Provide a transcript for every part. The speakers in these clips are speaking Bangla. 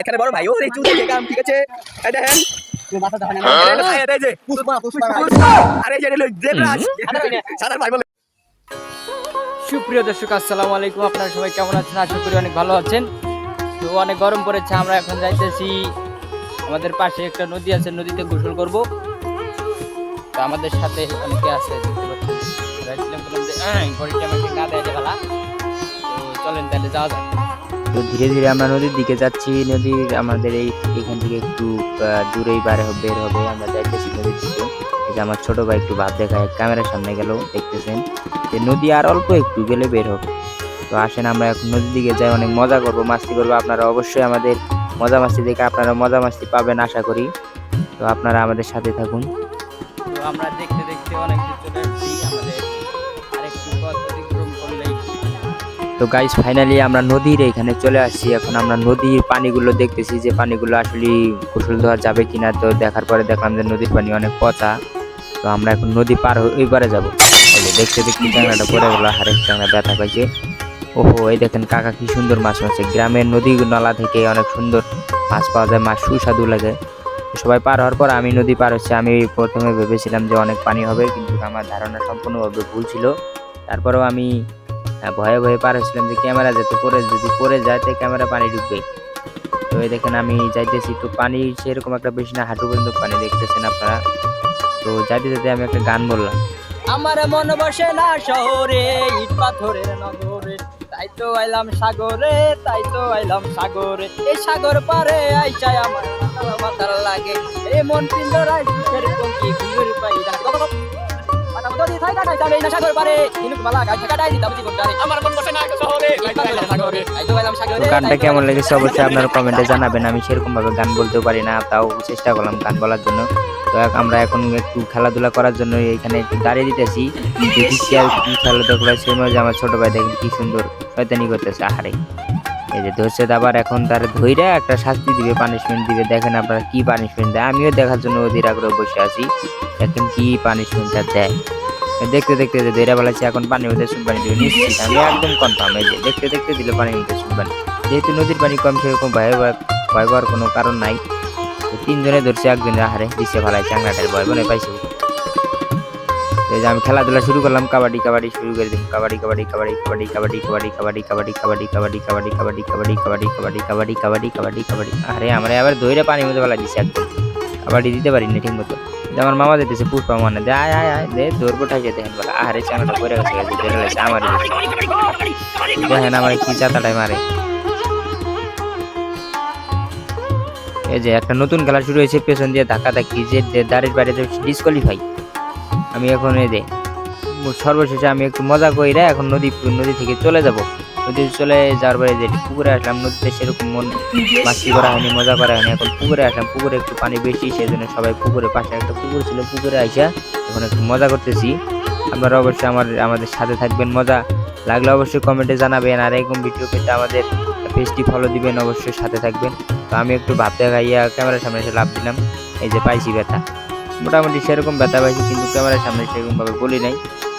এখানে বড় ভাই ও এই চুল থেকে কাম ঠিক আছে? এই দেখেন। এটা ভাই, এটা এই যে আরে এই যে এটা হলো দেবরাজ সাদার ভাই বলে। সুপ্রিয় দর্শক আসসালামু আলাইকুম। আপনারা সবাই কেমন আছেন? আশা করি অনেক ভালো আছেন। তো অনেক গরম পড়েছে আমরা এখন যাইতেছি আমাদের পাশে একটা নদী আছে নদীতে গোসল করব। তো আমাদের সাথে অনেকে আছে দেখতে পাচ্ছেন। যাইছিলাম বললাম যে ঘড়িটা আমাকে না দেয় বেলা তো চলেন তাহলে যাওয়া যাক। তো ধীরে ধীরে আমরা নদীর দিকে যাচ্ছি। নদীর আমাদের এই এখান থেকে একটু দূরেই বার বের হবে আমরা যাইতেছি নদীর দিকে। যে আমার ছোট ভাই একটু ভাব দেখায়, ক্যামেরার সামনে গেল, দেখতেছেন। যে নদী আর অল্প একটু গেলে বের হবে। তো আসেন আমরা এখন নদীর দিকে যাই, অনেক মজা করব। মাস্তি করব আপনারা অবশ্যই আমাদের মজা মাস্তি দেখে আপনারা মজা মাস্তি পাবেন, আশা করি। তো আপনারা আমাদের সাথে থাকুন। তো আমরা দেখতে দেখতে অনেক দূর চলে তো গাইস ফাইনালি আমরা নদীর এখানে চলে আসছি। এখন আমরা নদীর পানিগুলো দেখতেছি যে পানিগুলো আসলে গোসল ধোয়া যাবে কিনা। তো দেখার পরে দেখলাম যে নদীর পানি অনেক পচা। তো আমরা এখন নদী পার ওই পারে যাব। এই যে দেখতে দেখতে চাংলাটা পড়ে গেলো হারের চাংলা ব্যথা পাইছে ওহো, এই দেখেন কাকা কি সুন্দর মাছ মারছে। গ্রামের নদী নালা থেকে অনেক সুন্দর মাছ পাওয়া যায়, মাছ সুস্বাদু লাগে। সবাই পার হওয়ার পর আমি নদী পার হচ্ছে। আমি প্রথমে ভেবেছিলাম যে অনেক পানি হবে, কিন্তু আমার ধারণা সম্পূর্ণভাবে ভুল ছিল। তারপরেও আমি ভয়ে ভয়ে পার হচ্ছিলাম যে ক্যামেরা যেতে পরে যদি পরে যায় তো ক্যামেরা পানি ঢুকবে। তো এই দেখেন আমি যাইতেছি, তো পানি সেরকম একটা বেশি না, হাঁটু পর্যন্ত পানি দেখতেছেন আপনারা। তো যাইতে যেতে আমি একটা গান বললাম। আমার মন বসে না শহরে, ইট পাথরের নগরে। তাই তো আইলাম সাগরে, তাই তো আইলাম সাগরে। এই সাগর পারে আইসাই আমার মাতাল লাগে। এই মন পিন্দরাই সুখের পঙ্কি ঘুরে পাই আমার মন বসে না শহরে ইট পাথরের নগরে তাই তো আইলাম তো সাগরে। গানটা কেমন লেগেছে? অবশ্যই আপনারা কমেন্টে জানাবেন। আমি সেরকম ভাবে গান বলতেও পারি না তাও চেষ্টা করলাম গান বলার জন্য। তো এক- আমরা এখন একটু খেলাধুলা করার জন্য এখানে একটু দাঁড়িয়ে দিতেছি। দেখি কি আর কি খেলাধুলা করা সেই মধ্যে আমার ছোট ভাই দেখেন কি সুন্দর শয়তানি করতেছে। আহারে। এই যে ধরছে আবার এখন তার ধইরা একটা শাস্তি দিবে পানিশমেন্ট দিবে। দেখেন আপনারা কি পানিশমেন্ট দেয়। আমিও দেখার জন্য অধীর আগ্রহ বসে আছি। দেখেন কি পানিশমেন্টটা দেয়। দেখতে দেখতে যে ধৈরা বলেছে এখন পানির মধ্যে সুপানি দিবে নিশ্চিত আমি একদম কনফার্ম এই যে দেখতে দেখতে দিলে পানির মধ্যে সুপানি যেহেতু নদীর পানি কম সেরকম ভয় ভয় পাওয়ার কোনো কারণ নাই তিনজনে ধরছে একজনের আহারে দিচ্ছে ভালাই চাংলাটার ভয় বনে পাইছে এই যে আমি খেলাধুলা শুরু করলাম কাবাডি কাবাডি শুরু করে দিলাম কাবাডি কাবাডি কাবাডি কাবাডি কাবাডি কাবাডি কাবাডি কাবাডি কাবাডি কাবাডি কাবাডি কাবাডি কাবাডি কাবাডি কাবাডি কাবাডি কাবাডি কাবাডি আরে আমরা আবার ধৈরে পানির মধ্যে ফেলা দিচ্ছে একদম কাবাডি দিতে পারিনি ঠিক মতো আমার মামা দিতেছে পুষ্পা মানে দে, আয় আয় আয়, দে দৌড় ঠাই যেতে হেন বলে। আহারে চাংলাটা পরে গেছে আমার দেখেন আমার কি চাতাটাই মারে। এই যে একটা নতুন খেলা শুরু হয়েছে, পেছন দিয়ে ধাক্কা ধাক্কি, যে দাঁড়ির বাড়িতে ডিসকোয়ালিফাই আমি এখন এই যে, সর্বশেষে আমি একটু মজা করি রে এখন নদী নদী থেকে চলে যাব। নদী চলে যাওয়ার পরে যে পুকুরে আসলাম, নদীতে সেরকম মন মাছি করা হয়নি, মজা করা হয়নি। এখন পুকুরে আসলাম, পুকুরে একটু পানি বেশি সেই জন্য সবাই পুকুরে পাশে একটা পুকুর ছিল, পুকুরে আইসা এখন একটু মজা করতেছি। আপনারা অবশ্যই আমার, আমাদের সাথে থাকবেন, মজা লাগলে অবশ্যই কমেন্টে জানাবেন, আর এরকম ভিডিও পেতে আমাদের পেজটি ফলো দিবেন, অবশ্যই সাথে থাকবেন। তো আমি একটু ভাবতে খাইয়া ক্যামেরার সামনে এসে লাভ দিলাম, এই যে পাইছি ব্যথা। মোটামুটি সেরকম ব্যথা পাইছি, কিন্তু ক্যামেরার সামনে সেরকম ভাবে বলি নাই,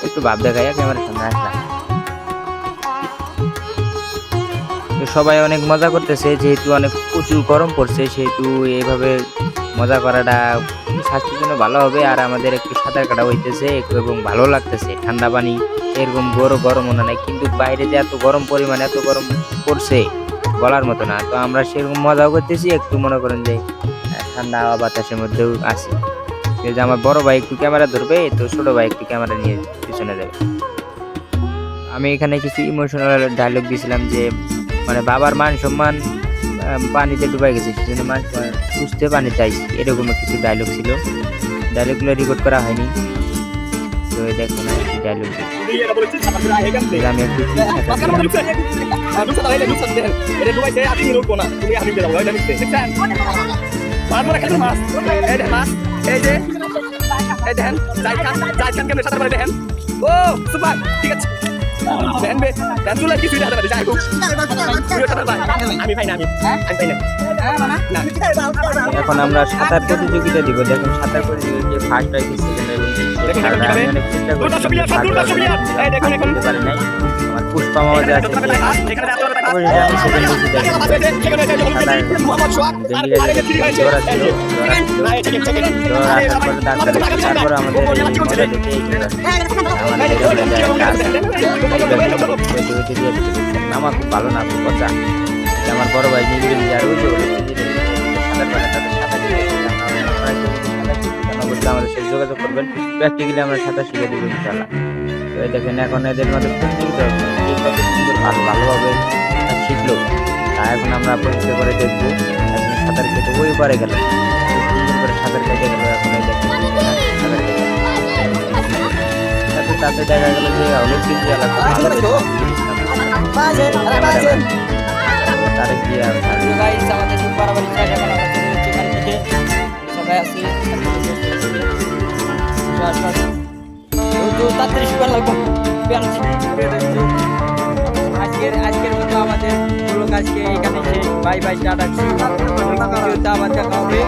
একটু ভাব দেখাইয়া ক্যামেরার সামনে আসলাম। সবাই অনেক মজা করতেছে, যেহেতু অনেক প্রচুর গরম পড়ছে, সেহেতু এইভাবে মজা করাটা স্বাস্থ্যের জন্য ভালো হবে আর আমাদের একটু সাঁতার কাটা হইতেছে এবং ভালো লাগতেছে। ঠান্ডা পানি, এরকম গরম গরম মনে নাই, কিন্তু বাইরে যে এত গরম পরিমাণ, এত গরম পড়ছে বলার মতো না। তো আমরা সেরকম মজাও করতেছি, একটু মনে করেন যে ঠান্ডা বাতাসের মধ্যেও এই যে আমার বড় ভাই একটু ক্যামেরা ধরবে, তো ছোট ভাই একটু ক্যামেরা নিয়ে পিছনে যাবে। আমি এখানে কিছু ইমোশনাল ডায়লগ দিয়েছিলাম যে মানে বাবার মান সম্মান পানিতে ডুবাই গেছে সেজন্য মানুষ বুঝতে পানি চাই এরকম কিছু ডায়লগ ছিল ডায়লগগুলো রেকর্ড করা হয়নি তো দেখুন ডায়লগ ঠিক আছে এখন আমরা সাঁতার প্রতিযোগিতা দিব দেখুন সাঁতার প্রতিযোগিতা যে ফার্স্ট হয়েছে দেখুন এখন কীভাবে দুর্দর্শ প্লেয়ার, সব দুর্দর্শ প্লেয়ার। এই দেখুন এখন। ধরতে পারি নাই। আমার পুষ্পা মামা যে আছে এখানে আমি সেখানে হলুদ মোহাম্মদ আর হয়েছে। জ্বর আছে। না। আরে ডাক্তার তারপরে আমাদের আমার খুব ভালো না খুব কথা আমার বড় ভাই নির্বেল আর ওই যে সাঁতার তাদের সাঁতার যোগাযোগ করবেন প্র্যাকটিক্যালি আমরা সাঁতার শিখে দেবো ইনশাল্লাহ তো দেখেন এখন এদের মধ্যে সুন্দর ভালো ভালোভাবে শিখলো। তা এখন আমরা পরীক্ষা করে দেখব এখন সাঁতার কেটে ওই পারে গেল। সুন্দর করে সাঁতার কেটে গেল এখন এই কেটে তাতে দেখা গেল যে অনেক কিছু আলাদা কি আর তো গাইস তাড়াতাড়ি শুকার লাগবো আজকের আজকের মতো আমাদের আজকে এখানে বাই বাই টাটা আবার দেখা হবে